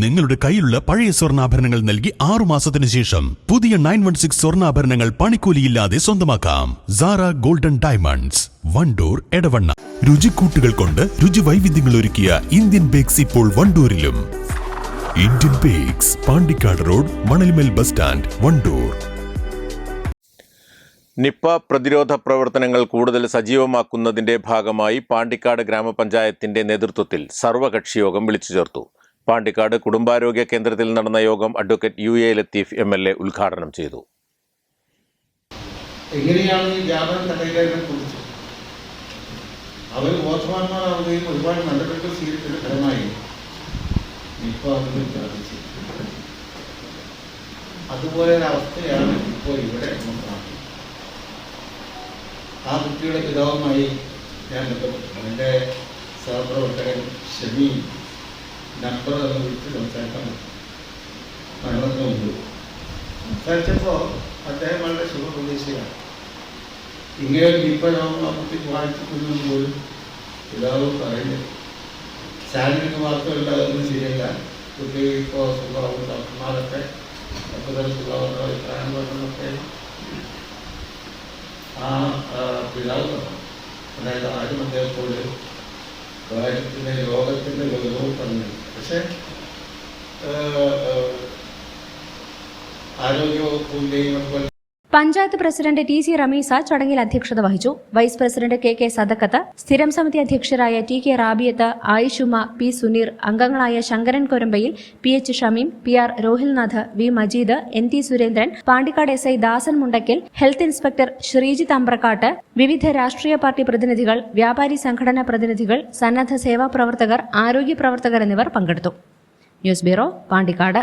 നിങ്ങളുടെ കയ്യിലുള്ള പഴയ സ്വർണാഭരണങ്ങൾ നൽകി ആറു മാസത്തിന് ശേഷം പുതിയ നയൻ വൺ സിക്സ് സ്വർണാഭരണങ്ങൾ പണിക്കൂലിയില്ലാതെ സ്വന്തമാക്കാം. Sara golden diamonds Wandoor Edavanna. രുചിക്കൂട്ടുകൾ കൊണ്ട് രുചി വൈവിധ്യങ്ങൾ ഒരുക്കിയ ഇന്ത്യൻ ബേക്സ് ഇപ്പോൾ വണ്ടൂരിലും. Indian bakes Pandikkad road Manalmel bus stand Wandoor. Nipah പ്രതിരോധ പ്രവർത്തനങ്ങൾ കൂടുതൽ സജീവമാക്കുന്നതിന്റെ ഭാഗമായി പാണ്ടിക്കാട് ഗ്രാമപഞ്ചായത്തിന്റെ നേതൃത്വത്തിൽ സർവകക്ഷിയോഗം വിളിച്ചു ചേർത്തു പാണ്ടിക്കാട് കുടുംബാരോഗ്യ കേന്ദ്രത്തിൽ നടന്ന യോഗം advocate U A Latheef M L A ഉദ്ഘാടനം ചെയ്തു. എങ്ങനെയാണ് ഈ വ്യാപനം തടയുന്നതിനെ കുറിച്ച്? അവർ ബോധവാന്മാരാവുകയും ഒരുപാട് നടപടികൾ സ്വീകരിച്ചതിന് ഫലമായി ഇപ്പോൾ അതിന് ബാധിച്ചു അതുപോലെ ഒരു അവസ്ഥയാണ് ഇപ്പോൾ ഇവിടെ നമുക്ക് ആ കുട്ടിയുടെ പിതാവുമായി ഞാൻ ബന്ധപ്പെട്ടു എന്റെ സഹപ്രവർത്തകൻ ഷമി നമ്പർ എന്ന് വിളിച്ച് സംസാരിക്കാൻ മരണത്തിന് മുമ്പ് സംസാരിച്ചപ്പോൾ അദ്ദേഹം വളരെ ശുഭപ്രതീക്ഷയാണ് ഇങ്ങനെ കുട്ടിക്ക് വായിച്ചിട്ടുണ്ടെന്ന് പോലും പിതാവ് പറയുന്നത് ശാരീരിക വാർത്തകളുണ്ട് അതൊന്നും ശരിയല്ല. കുട്ടി ഇപ്പോൾ സുഖമാവും ഡോക്ടർമാരൊക്കെ കൂടുതൽ സുഖമാവുന്ന അഭിപ്രായം പറഞ്ഞൊക്കെ ആ പിതാവ് പറഞ്ഞു. അതായത് ആരും അദ്ദേഹത്തോട് കാര്യത്തിന്റെ രോഗത്തിന്റെ ഗൗരവം പറഞ്ഞു આરોગ્ય ઉદય panchayat president T C Rameesa ചടങ്ങിൽ അധ്യക്ഷത വഹിച്ചു. Vice president K K Sadakkath സ്ഥിരം സമിതി അധ്യക്ഷരായ T K Rabiyath Ayishuma P Suneer അംഗങ്ങളായ Sankaran Korambayil P H Shameem P R Rohilnath V Majeed N T Surendran Pandikkad S I Dasan Mundakkal health inspector Sreejith Ambrakkatt വിവിധ രാഷ്ട്രീയ party പ്രതിനിധികൾ വ്യാപാരി സംഘടനാ പ്രതിനിധികൾ സന്നദ്ധ സേവാ പ്രവർത്തകർ ആരോഗ്യ പ്രവർത്തകർ എന്നിവർ പങ്കെടുത്തു. News bureau Pandikkad.